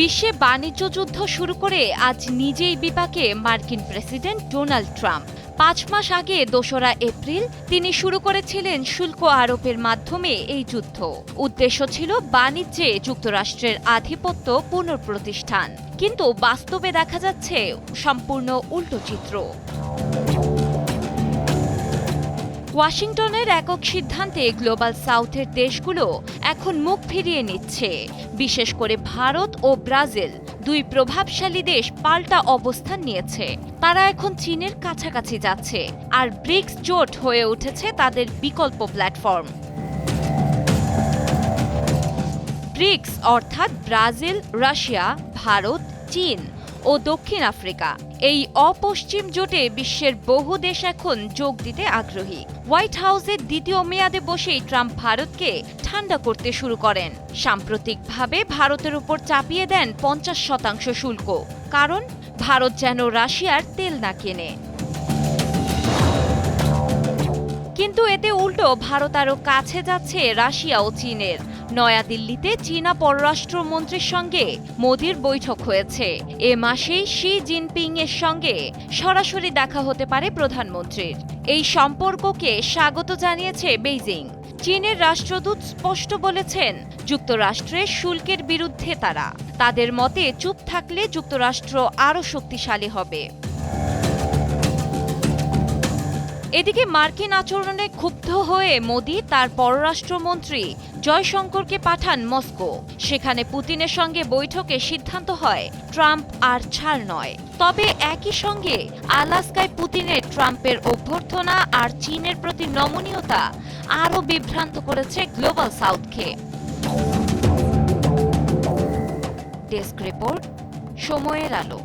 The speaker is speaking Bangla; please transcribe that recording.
বিশ্বে বাণিজ্য যুদ্ধ শুরু করে আজ নিজেই বিপাকে মার্কিন প্রেসিডেন্ট ডোনাল্ড ট্রাম্প। পাঁচ মাস আগে দোসরা এপ্রিল তিনি শুরু করেছিলেন শুল্ক আরোপের মাধ্যমে এই যুদ্ধ। উদ্দেশ্য ছিল বাণিজ্যে যুক্তরাষ্ট্রের আধিপত্য পুনঃপ্রতিষ্ঠান কিন্তু বাস্তবে দেখা যাচ্ছে সম্পূর্ণ উল্টো চিত্র। ওয়াশিংটনের একক সিদ্ধান্তে গ্লোবাল সাউথের দেশগুলো এখন মুখ ফিরিয়ে নিচ্ছে। বিশেষ করে ভারত ও ব্রাজিল দুই প্রভাবশালী দেশ পাল্টা অবস্থান নিয়েছে। তারা এখন চীনের কাছাকাছি যাচ্ছে, আর ব্রিক্স জোট হয়ে উঠেছে তাদের বিকল্প প্ল্যাটফর্ম। ব্রিক্স অর্থাৎ ব্রাজিল, রাশিয়া, ভারত, চীন। ও দক্ষিণ আফ্রিকা। এই অপশ্চিম জোটে বিশ্বের বহু দেশ এখন যোগ দিতে আগ্রহী। হোয়াইট হাউসের দ্বিতীয় মেয়াদে বসেই ট্রাম্প ভারতকে ঠান্ডা করতে শুরু করেন। সাম্প্রতিকভাবে ভারতের উপর চাপিয়ে দেন পঞ্চাশ শতাংশ শুল্ক। কারণ, ভারত যেন রাশিয়ার তেল না কেনে। কিন্তু এতে উল্টো ভারত আরও কাছে যাচ্ছে রাশিয়া ও চীনের। নয়াদিল্লিতে চীনা পররাষ্ট্রমন্ত্রীর সঙ্গে মোদির বৈঠক হয়েছে। এ মাসেই শি জিনপিং এর সঙ্গে সরাসরি দেখা হতে পারে প্রধানমন্ত্রীর। এই সম্পর্ককে স্বাগত জানিয়েছে বেইজিং। চীনের রাষ্ট্রদূত স্পষ্ট বলেছেন যুক্তরাষ্ট্রের শুল্কের বিরুদ্ধে তারা। তাদের মতে চুপ থাকলে যুক্তরাষ্ট্র আরও শক্তিশালী হবে। এদিকে মার্কিন আচরণে ক্ষুব্ধ হয়ে মোদি তার পররাষ্ট্রমন্ত্রী জয়শঙ্করকে পাঠান মস্কো। সেখানে পুতিনের সঙ্গে বৈঠকে সিদ্ধান্ত হয়, ট্রাম্প আর ছাড় নয়। তবে একই সঙ্গে আলাস্কায় পুতিনের ট্রাম্পের অভ্যর্থনা আর চীনের প্রতি নমনীয়তা আরও বিভ্রান্ত করেছে গ্লোবাল সাউথকে। ডেস্ক রিপোর্ট, সময়ের আলো।